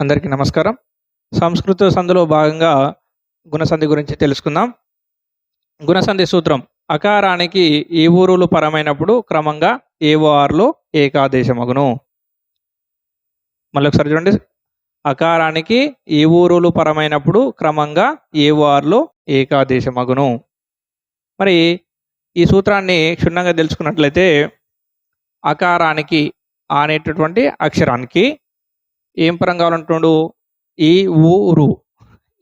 అందరికీ నమస్కారం. సంస్కృత సంధిలో భాగంగా గుణసంధి గురించి తెలుసుకుందాం. గుణసంధి సూత్రం అకారానికి ఏ ఊరులు పరమైనప్పుడు క్రమంగా ఏఓఆర్‌లో ఏకాదేశమగును. మళ్ళొకసారి చూడండి. అకారానికి ఏ ఊరులు పరమైనప్పుడు క్రమంగా ఏఓఆర్‌లో ఏకాదేశమగును. మరి ఈ సూత్రాన్ని క్షుణ్ణంగా తెలుసుకున్నట్లయితే అకారానికి అనేటటువంటి అక్షరానికి ఏం పరం కావాలంటుండు ఈ ఊరు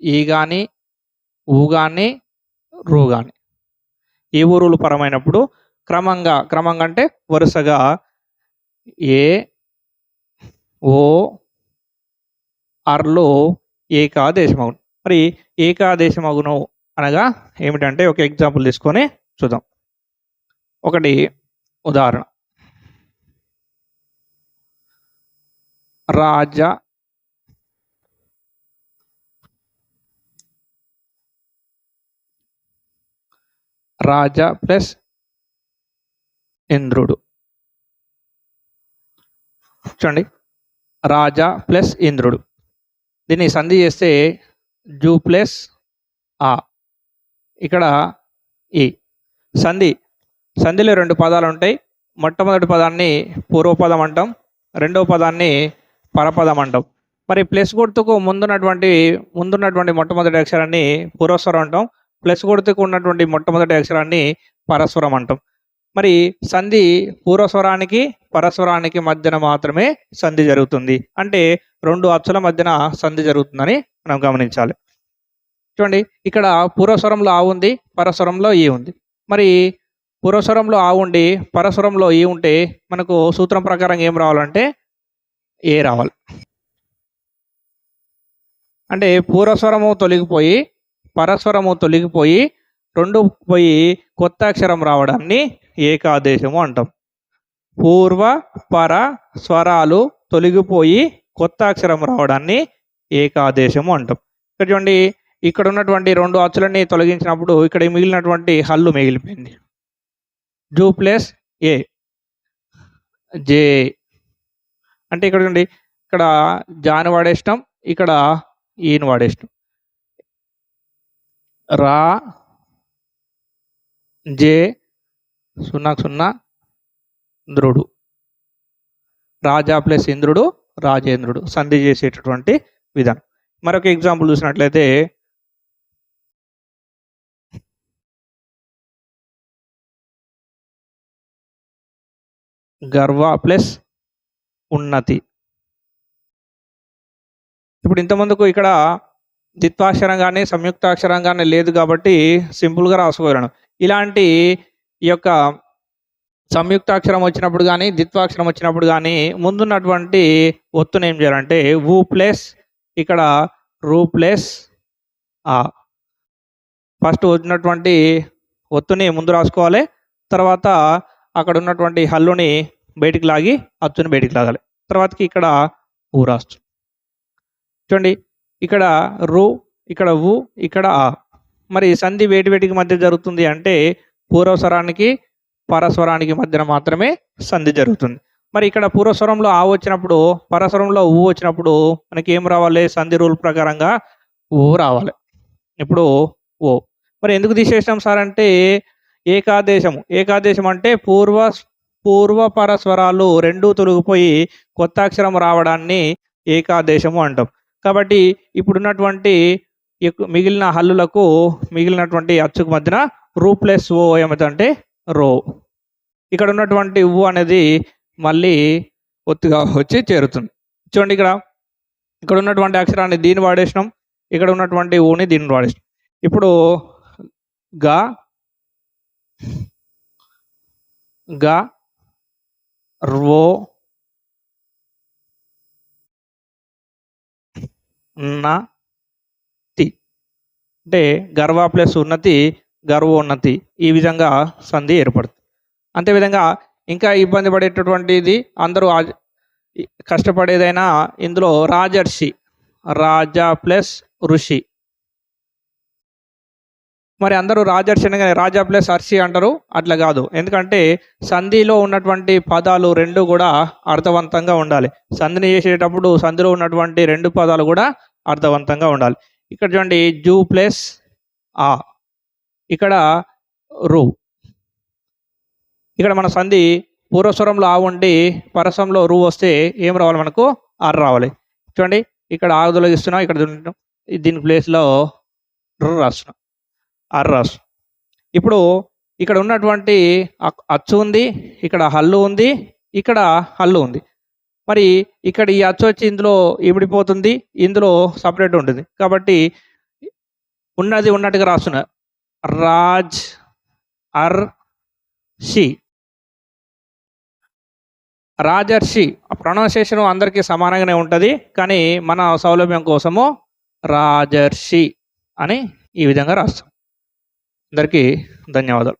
ఈ కానీ ఊ కానీ రు కానీ ఈ ఊరులు పరమైనప్పుడు క్రమంగా క్రమంగా అంటే వరుసగా ఏ ఓ అర్లో ఏకాదేశమగును మరి ఏకాదేశమగును అనగా ఏమిటంటే ఒక ఎగ్జాంపుల్ తీసుకొని చూద్దాం. ఒకటి ఉదాహరణ. రాజా రాజా ప్లస్ ఇంద్రుడు. చూడండి. రాజా ప్లస్ ఇంద్రుడు. దీన్ని సంధి చేస్తే జూ ప్లస్ ఆ. ఇక్కడ ఈ. సంధి. సంధిలో రెండు పదాలు ఉంటాయి. మొట్టమొదటి పదాన్ని పూర్వపదం అంటాం. రెండవ పదాన్ని పరపదం అంటాం మరి ప్లస్ గుర్తుకు ముందున్నటువంటి ముందున్నటువంటి మొట్టమొదటి అక్షరాన్ని పూర్వస్వరం అంటాం. ప్లస్ గుర్తుకు ఉన్నటువంటి మొట్టమొదటి అక్షరాన్ని పరస్వరం అంటాం. మరి సంధి పూర్వస్వరానికి పరస్వరానికి మధ్యన మాత్రమే సంధి జరుగుతుంది. అంటే రెండు అచ్చుల మధ్యన సంధి జరుగుతుందని మనం గమనించాలి. చూడండి ఇక్కడ పూర్వస్వరంలో ఆ ఉంది పరస్వరంలో ఈ ఉంది. మరి పూర్వస్వరంలో ఆ ఉండి పరస్వరంలో ఈ ఉంటే మనకు సూత్రం ప్రకారం ఏం రావాలంటే ఏ రావాలి? అంటే పూర్వస్వరము తొలగిపోయి పరస్వరము తొలగిపోయి రెండు పోయి కొత్త అక్షరం రావడాన్ని ఏకాదేశము అంటాం. పూర్వ పర స్వరాలు తొలగిపోయి కొత్త అక్షరం రావడాన్ని ఏకాదేశము అంటాం. ఇక్కడ చూడండి ఇక్కడ ఉన్నటువంటి రెండు అచ్చులన్నీ తొలగించినప్పుడు ఇక్కడ మిగిలినటువంటి హల్లు మిగిలిపోయింది. జూ ప్లస్ ఏ. జే. అంటే ఇక్కడ చూడండి ఇక్కడ జాన్ వాడేసినాం ఇక్కడ ఈను వాడేసినాం రా జే సున్నా సున్నా ఇంద్రుడు. రాజా ప్లస్ ఇంద్రుడు రాజేంద్రుడు సంధి చేసేటటువంటి విధానం. మరొక ఎగ్జాంపుల్ చూసినట్లయితే గర్వ ప్లస్ ఉన్నతి. ఇప్పుడు ఇంతమందుకు ఇక్కడ ద్విత్వాక్షరం కానీ సంయుక్తాక్షరం కానీ లేదు కాబట్టి సింపుల్గా రాసుకోగలను. ఇలాంటి ఈ యొక్క సంయుక్తాక్షరం వచ్చినప్పుడు కానీ ద్విత్వాక్షరం వచ్చినప్పుడు కానీ ముందున్నటువంటి ఒత్తును ఏం చేయాలంటే ఊ ప్లస్ ఇక్కడ రూ ప్లస్ ఆ. ఫస్ట్ వచ్చినటువంటి ఒత్తుని ముందు రాసుకోవాలి. తర్వాత అక్కడ ఉన్నటువంటి హల్లుని బయటికి లాగి అచ్చుని బయటికి లాగాలి. తర్వాతకి ఇక్కడ ఊ రాస్తు చూడండి ఇక్కడ రు ఇక్కడ ఊ ఇక్కడ ఆ. మరి సంధి వేటి వేటికి మధ్య జరుగుతుంది అంటే పూర్వస్వరానికి పరస్వరానికి మధ్యన మాత్రమే సంధి జరుగుతుంది. మరి ఇక్కడ పూర్వస్వరంలో ఆ వచ్చినప్పుడు పరస్వరంలో ఊ వచ్చినప్పుడు మనకి ఏం రావాలి? సంధి రూల్ ప్రకారంగా ఊ రావాలి. ఇప్పుడు ఓ. మరి ఎందుకు తీసేసినాం సార్ అంటే ఏకాదేశము. ఏకాదేశం అంటే పూర్వ పూర్వపర స్వరాలు రెండు తొలగిపోయి కొత్త అక్షరం రావడాన్ని ఏకాదేశము అంటాం. కాబట్టి ఇప్పుడున్నటువంటి మిగిలిన హల్లులకు మిగిలినటువంటి అచ్చుకు మధ్యన రూ ప్లస్ ఓ ఏమిటంటే రో. ఇక్కడ ఉన్నటువంటి ఊ అనేది మళ్ళీ ఒత్తుగా వచ్చి చేరుతుంది. చూడండి ఇక్కడ. ఇక్కడ ఉన్నటువంటి అక్షరాన్ని దీన్ని వాడేసినాం. ఇక్కడ ఉన్నటువంటి ఊని దీన్ని వాడేసినాం. ఇప్పుడు గా గా రో ఉన్నతి అంటే గర్వ ప్లస్ ఉన్నతి గర్వోన్నతి ఈ విధంగా సంధి ఏర్పడుతుంది. అంతేవిధంగా ఇంకా ఇబ్బంది పడేటటువంటిది అందరూ కష్టపడేదైనా ఇందులో రాజర్షి. రాజా ప్లస్ ఋషి. మరి అందరూ రాజర్షి రాజా ప్లస్ అర్షి అంటారు. అట్లా కాదు. ఎందుకంటే సంధిలో ఉన్నటువంటి పదాలు రెండు కూడా అర్థవంతంగా ఉండాలి. సంధిని చేసేటప్పుడు సంధిలో ఉన్నటువంటి రెండు పదాలు కూడా అర్థవంతంగా ఉండాలి. ఇక్కడ చూడండి జూ ప్లస్ ఆ. ఇక్కడ రు. ఇక్కడ మన సంధి పూర్వస్వరంలో ఆ ఉండి పరసంలో రు వస్తే ఏం రావాలి మనకు? ఆర్ రావాలి. చూడండి ఇక్కడ ఆ తొలగిస్తున్నాం ఇక్కడ దీని ప్లేస్లో రు రాస్తున్నాం. ఆర్ ఇప్పుడు ఇక్కడ ఉన్నటువంటి అక్- అచ్చు ఉంది ఇక్కడ హల్లు ఉంది ఇక్కడ హల్లు ఉంది. మరి ఇక్కడ ఈ అచ్చు వచ్చి ఇందులో ఇమిడిపోతుంది ఇందులో సపరేట్ ఉంటుంది. కాబట్టి ఉన్నది ఉన్నట్టుగా రాస్తున్నా. రాజ్ అర్ షి. రాజర్షి ప్రొనౌన్సియేషన్ అందరికీ సమానంగానే ఉంటుంది కానీ మన సౌలభ్యం కోసము రాజర్షి అని ఈ విధంగా రాస్తాం. అందరికీ ధన్యవాదాలు.